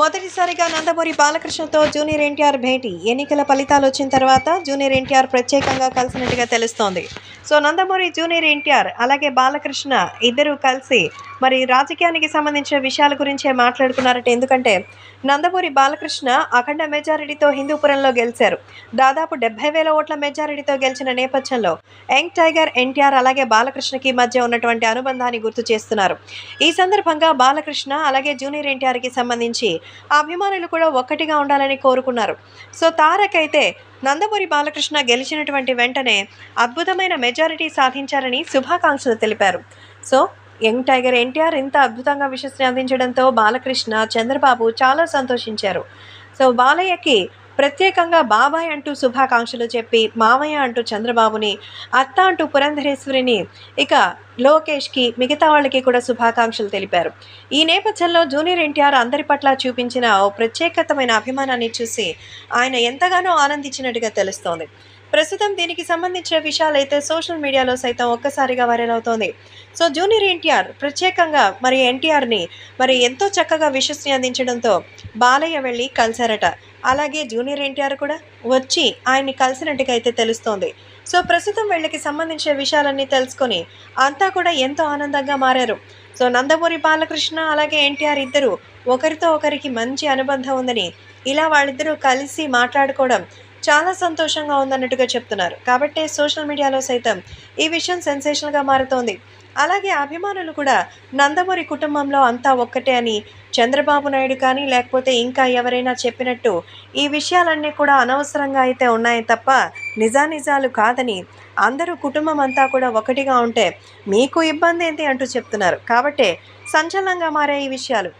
మొదటిసారిగా నందమూరి బాలకృష్ణతో జూనియర్ ఎన్టీఆర్ భేటీ. ఎన్నికల ఫలితాలు వచ్చిన తర్వాత జూనియర్ ఎన్టీఆర్ ప్రత్యేకంగా కలిసినట్టుగా తెలుస్తోంది. సో నందమూరి జూనియర్ ఎన్టీఆర్ అలాగే బాలకృష్ణ ఇద్దరూ కలిసి మరి రాజకీయానికి సంబంధించిన విషయాల గురించే మాట్లాడుకున్నారట. ఎందుకంటే నందమూరి బాలకృష్ణ అఖండ మెజారిటీతో హిందూపురంలో గెలిచారు. దాదాపు డెబ్బై వేల ఓట్ల మెజారిటీతో గెలిచిన నేపథ్యంలో యంగ్ టైగర్ ఎన్టీఆర్ అలాగే బాలకృష్ణకి మధ్య ఉన్నటువంటి అనుబంధాన్ని గుర్తు చేస్తున్నారు. ఈ సందర్భంగా బాలకృష్ణ అలాగే జూనియర్ ఎన్టీఆర్కి సంబంధించి అభిమానులు కూడా ఒక్కటిగా ఉండాలని కోరుకున్నారు. సో తారక్ అయితే నందమూరి బాలకృష్ణ గెలిచినటువంటి వెంటనే అద్భుతమైన మెజారిటీ సాధించారని శుభాకాంక్షలు తెలిపారు. సో యంగ్ టైగర్ ఎన్టీఆర్ ఇంత అద్భుతంగా విషస్ని అందించడంతో బాలకృష్ణ చంద్రబాబు చాలా సంతోషించారు. సో బాలయ్యకి ప్రత్యేకంగా బాబాయ్ అంటూ శుభాకాంక్షలు చెప్పి మామయ్య అంటూ చంద్రబాబుని అత్త అంటూ పురంధరేశ్వరిని ఇక లోకేష్కి మిగతా వాళ్ళకి కూడా శుభాకాంక్షలు తెలిపారు. ఈ నేపథ్యంలో జూనియర్ ఎన్టీఆర్ అందరి పట్ల చూపించిన ఓ ప్రత్యేకతమైన అభిమానాన్ని చూసి ఆయన ఎంతగానో ఆనందించినట్టుగా తెలుస్తోంది. ప్రస్తుతం దీనికి సంబంధించిన విషయాలైతే సోషల్ మీడియాలో సైతం ఒక్కసారిగా వైరల్ అవుతోంది. సో జూనియర్ ఎన్టీఆర్ ప్రత్యేకంగా మరి ఎన్టీఆర్ని మరి ఎంతో చక్కగా విశ్వస్ని అందించడంతో బాలయ్య వెళ్ళి కలిశారట. అలాగే జూనియర్ ఎన్టీఆర్ కూడా వచ్చి ఆయన్ని కలిసినట్టుగా అయితే తెలుస్తోంది. సో ప్రస్తుతం వీళ్ళకి సంబంధించిన విషయాలన్నీ తెలుసుకొని అంతా కూడా ఎంతో ఆనందంగా మారారు. సో నందమూరి బాలకృష్ణ అలాగే ఎన్టీఆర్ ఇద్దరు ఒకరితో ఒకరికి మంచి అనుబంధం ఉందని ఇలా వాళ్ళిద్దరూ కలిసి మాట్లాడుకోవడం చాలా సంతోషంగా ఉందన్నట్టుగా చెప్తున్నారు. కాబట్టే సోషల్ మీడియాలో సైతం ఈ విషయం సెన్సేషనల్గా మారుతోంది. అలాగే అభిమానులు కూడా నందమూరి కుటుంబంలో అంతా ఒక్కటే అని చంద్రబాబు నాయుడు కానీ లేకపోతే ఇంకా ఎవరైనా చెప్పినట్టు ఈ విషయాలన్నీ కూడా అనవసరంగా అయితే ఉన్నాయి తప్ప నిజానిజాలు కాదని అందరూ కుటుంబం అంతా కూడా ఒకటిగా ఉంటే మీకు ఇబ్బంది ఏంటి అంటూ చెప్తున్నారు. కాబట్టే సంచలనంగా మారే ఈ విషయాలు.